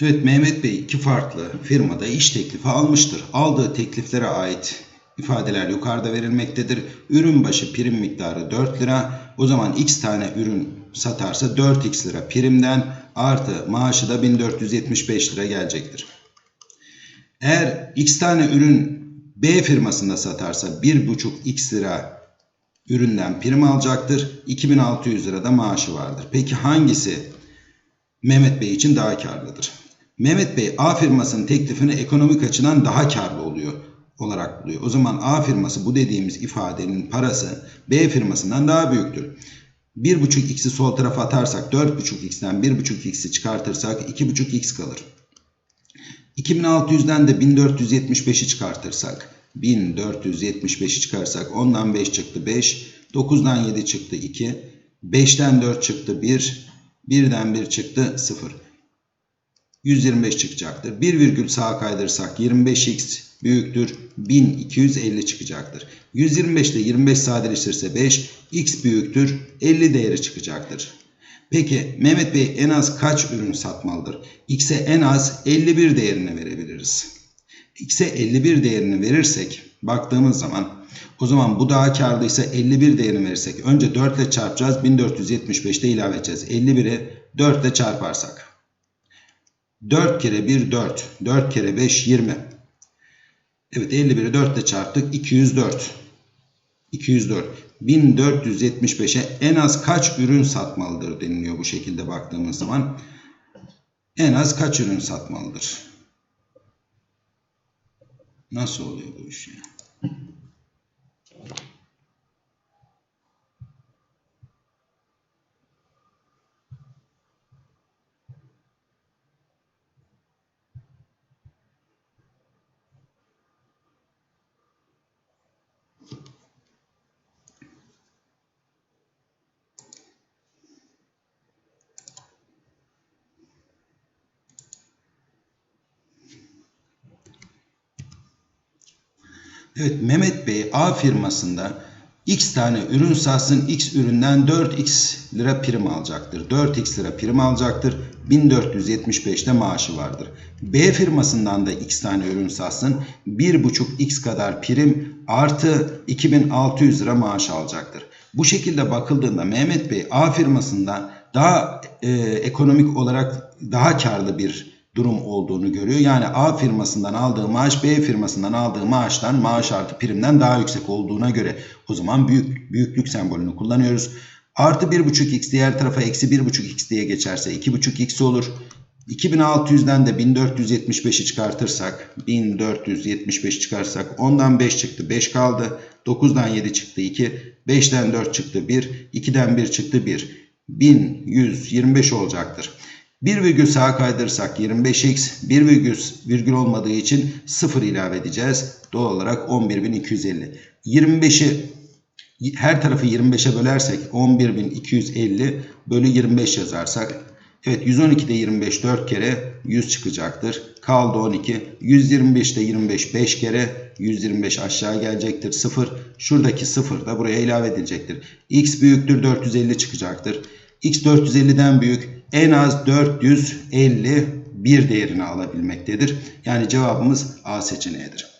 Evet Mehmet Bey iki farklı firmada iş teklifi almıştır. Aldığı tekliflere ait ifadeler yukarıda verilmektedir. Ürün başı prim miktarı 4 lira. O zaman x tane ürün satarsa 4x lira primden artı maaşı da 1475 lira gelecektir. Eğer x tane ürün B firmasında satarsa 1,5x lira üründen prim alacaktır. 2600 lira da maaşı vardır. Peki hangisi Mehmet Bey için daha karlıdır? Mehmet Bey A firmasının teklifini ekonomik açıdan daha karlı oluyor olarak buluyor. O zaman A firması bu dediğimiz ifadenin parası B firmasından daha büyüktür. 1.5x'i sol tarafa atarsak 4.5x'ten 1.5x'i çıkartırsak 2.5x kalır. 2600'den de 1475'i çıkartırsak 1475'i çıkarsak ondan 5 çıktı 5, 9'dan 7 çıktı 2, 5'ten 4 çıktı 1, 1'den 1 çıktı 0. 125 çıkacaktır. 1 virgül sağa kaydırırsak 25x büyüktür 1250 çıkacaktır. 125 ile 25 sadeleşirse 5 x büyüktür 50 değeri çıkacaktır. Peki Mehmet Bey en az kaç ürün satmalıdır? X'e en az 51 değerini verebiliriz. X'e 51 değerini verirsek baktığımız zaman o zaman bu daha karlıysa 51 değerini verirsek önce 4 ile çarpacağız 1475'te ilave edeceğiz. 51'i 4 ile çarparsak 4 kere 1 4 4 kere 5 20 Evet 51'i 4 ile çarptık 204 204 1475'e en az kaç ürün satmalıdır deniliyor bu şekilde baktığımız zaman. En az kaç ürün satmalıdır? Nasıl oluyor bu iş ya? Evet Mehmet Bey A firmasında X tane ürün satsın X üründen 4X lira prim alacaktır. 4X lira prim alacaktır. 1475'te maaşı vardır. B firmasından da X tane ürün satsın 1,5X kadar prim artı 2600 lira maaş alacaktır. Bu şekilde bakıldığında Mehmet Bey A firmasında daha e, ekonomik olarak daha karlı bir durum olduğunu görüyor. Yani A firmasından aldığı maaş B firmasından aldığı maaştan maaş artı primden daha yüksek olduğuna göre o zaman büyük büyüklük sembolünü kullanıyoruz. Artı 1.5x diğer tarafa eksi 1.5x diye geçerse 2.5x olur. 2600'den de 1475'i çıkartırsak 1475 çıkarsak ondan 5 çıktı 5 kaldı. 9'dan 7 çıktı 2. 5'ten 4 çıktı 1. 2'den 1 çıktı 1. 1125 olacaktır. 1 virgül sağa kaydırırsak 25x, 1 virgül, virgül olmadığı için 0 ilave edeceğiz. Doğal olarak 11.250. 25'i her tarafı 25'e bölersek 11.250 bölü 25 yazarsak Evet 112'de 25 4 kere 100 çıkacaktır. Kaldı 12. 125'te 25 5 kere 125 aşağı gelecektir. 0. Şuradaki 0 da buraya ilave edilecektir. X büyüktür 450 çıkacaktır. X 450'den büyük en az 451 değerini alabilmektedir. Yani cevabımız A seçeneğidir.